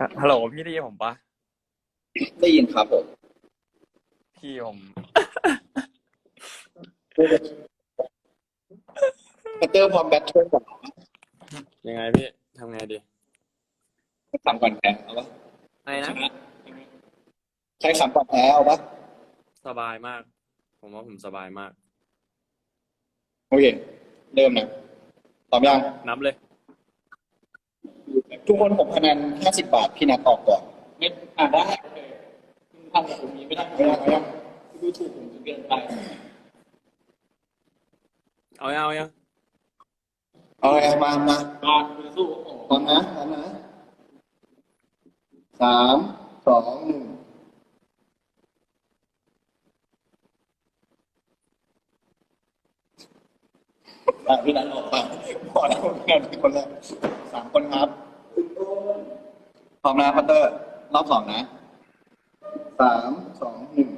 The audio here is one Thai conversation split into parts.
อะฮัลโหลพี่ได้ยินผมปะได้ยินครับผมพี่ผม พัตเตอร์พร้อมแบทเทิลก่อนยังไงพี่ทำไงดีขำก่อนแพ้เอาปะอะไรนะใครขำก่อนแพ้เอาปะสบายมาก ผมว่าผมสบายมาก โอเค เริ่มนะพร้อมยัง นับเลย ทุกคนผมคะแนน50 บาทพี่นัทออกก่อนไม่อ่านได้โอเคทำกับผมนี้ไม่ได้ไม่ได้ไม่ได้ดูถูกผมจนเกินไปเอายังเอายังเอาไงมามามาสู้พร้อมนะพร้อมนะสามสองหนึ่งอะพี่นัทออกไปพอแล้วพี่นัทเป็นคนแรกสามคนครับ พร้อมนะพัตเตอร์ รอบสองนะสามสองหนึ่ง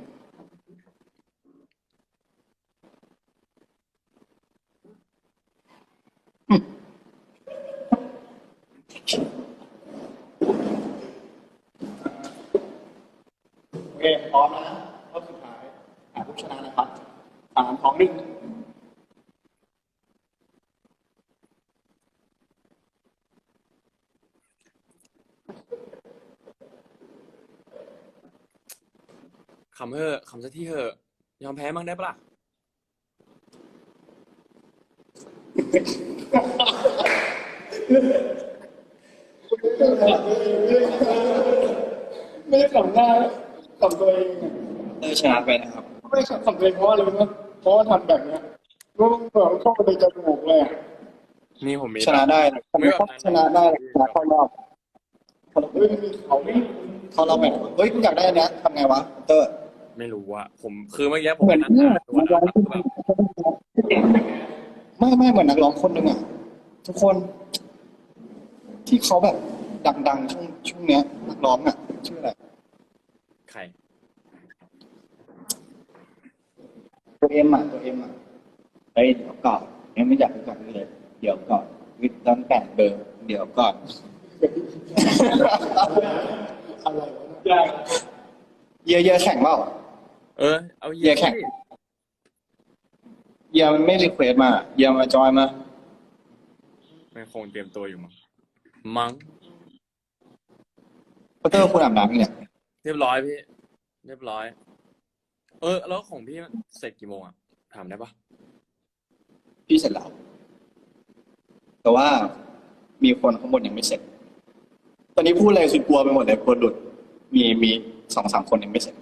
โอเคพร้อมนะรอบสุดท้ายหาผู้ชนะนะครับสามสองหนึ่ง คำเถอะคำสักที่เถอะยอมแพ้บ้างได้ปะล่ะไม่ได้ขำหน้าขำตัวเองอะเตอร์ชนะไปนะครับไม่ได้ขำตัวเองเพราะอะไรรู้ไหมเพราะว่าทำแบบเนี้ยก็เปิดเข้าไปในจมูกเลยอะนี่ผมมีชนะได้นะไม่แบบชนะได้ชนะเข้ารอบเฮ้ยมีเขาไม่เข้ารอบไปเฮ้ยคุณอยากได้อันเนี้ยทำไงวะเตอร์ ไม่รู้อะผมคือเมื่อกี้ผมเหมืไปอนนั่งเนี่ยอ่านตัวนะแล้วแบบไม่ไม่เหมือนนักร้องคนหนึ่งอะทุกคนที่เขาแบบดังๆช่วงช่วงเนี้ยนักร้องอะชื่ออะไรใครตัวเอ็มอะตัวเอ็มอะเฮ้ยเดี๋ยวก่อนยังไม่อยากรู้จักเลย เดี๋ยวก่อนวิทย์ตั้งแต่เบอร์ เดี๋ยวก่อนอะไรวะเนี่ยยากเยอะเยอะแข่งเปล่า เออ เอาเหี้ยแข่งเยอะมันไม่รีเควสมาเยอะมาจอยมามันคงเตรียมตัวอยู่มั้งมั้งพัตเตอร์คุณอาบน้ำเนี่ย เรียบร้อยพี่ เรียบร้อย เออ แล้วของพี่เสร็จกี่โมงอะถามได้ปะพี่เสร็จแล้ว แต่ว่ามีคนข้างบนยังไม่เสร็จ ตอนนี้พูดอะไรคือกลัวไปหมดเลยกลัวหลุด มีมีสองสามคนยังไม่เสร็จครับ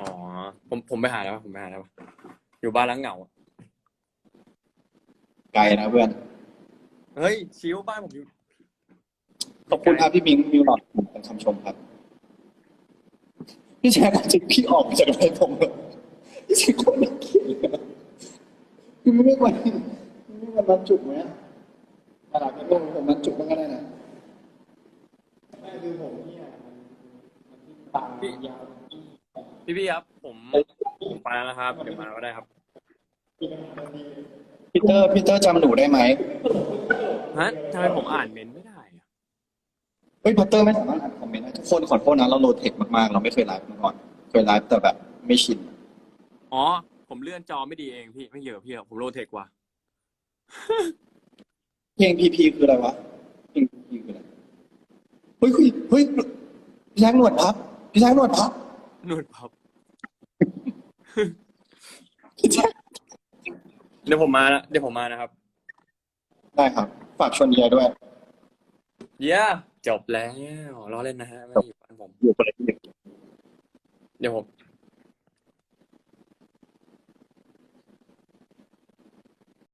อ๋อ ผมผมไปหาแล้วปะผมไปหาแล้วปะอยู่บ้านล้างเหงาอะไกลนะเพื่อน เฮ้ย ชิวบ้านผมอยู่ขอบคุณครับพี่มิงมิวหลอดเป็นคำชมครับ พี่แชร์จริงพี่ออกมาจากอะไรผมเลยพี่ชิคนน่าเกลียดเลยพี่ไม่ควรไม่ควรมันจุกไหมอะไรก็ต้องผมมันจุกมันก็ได้นะไม่คือผมเนี่ยมันมันที่ตายาว พี่พี่ครับผมผมไปแล้วนะครับเดี๋ยวมาก็ได้ครับที่มันมันมีพีเตอร์พีเตอร์จำหนูได้ไหมฮะทำไมผมอ่านเมนต์ไม่ได้อะเฮ้ยพัตเตอร์ไม่สามารถอ่านคอมเมนต์ได้ทุกคนขอโทษนะเราโลเทคมากๆ เราไม่เคยไลฟ์มาก่อน เคยไลฟ์แต่แบบไม่ชิน อ๋อ ผมเลื่อนจอไม่ดีเองพี่ไม่เกี่ยวกับพี่หรอกผมโรเทคว่ะเพลงพีพีคืออะไรวะเพลงพีพีคืออะไรเฮ้ยเฮ้ยเฮ้ยพี่ช้างหนวดพับพี่ช้างหนวดพับ นุ่นพับพี่ช้างเดี๋ยวผมมานะเดี๋ยวผมมานะครับ ได้ครับ ฝากชวนเยียด้วย เย้จบแล้วล้อเล่นนะฮะไม่ได้อยู่บ้านผม อยู่คนละที่เดี๋ยวผม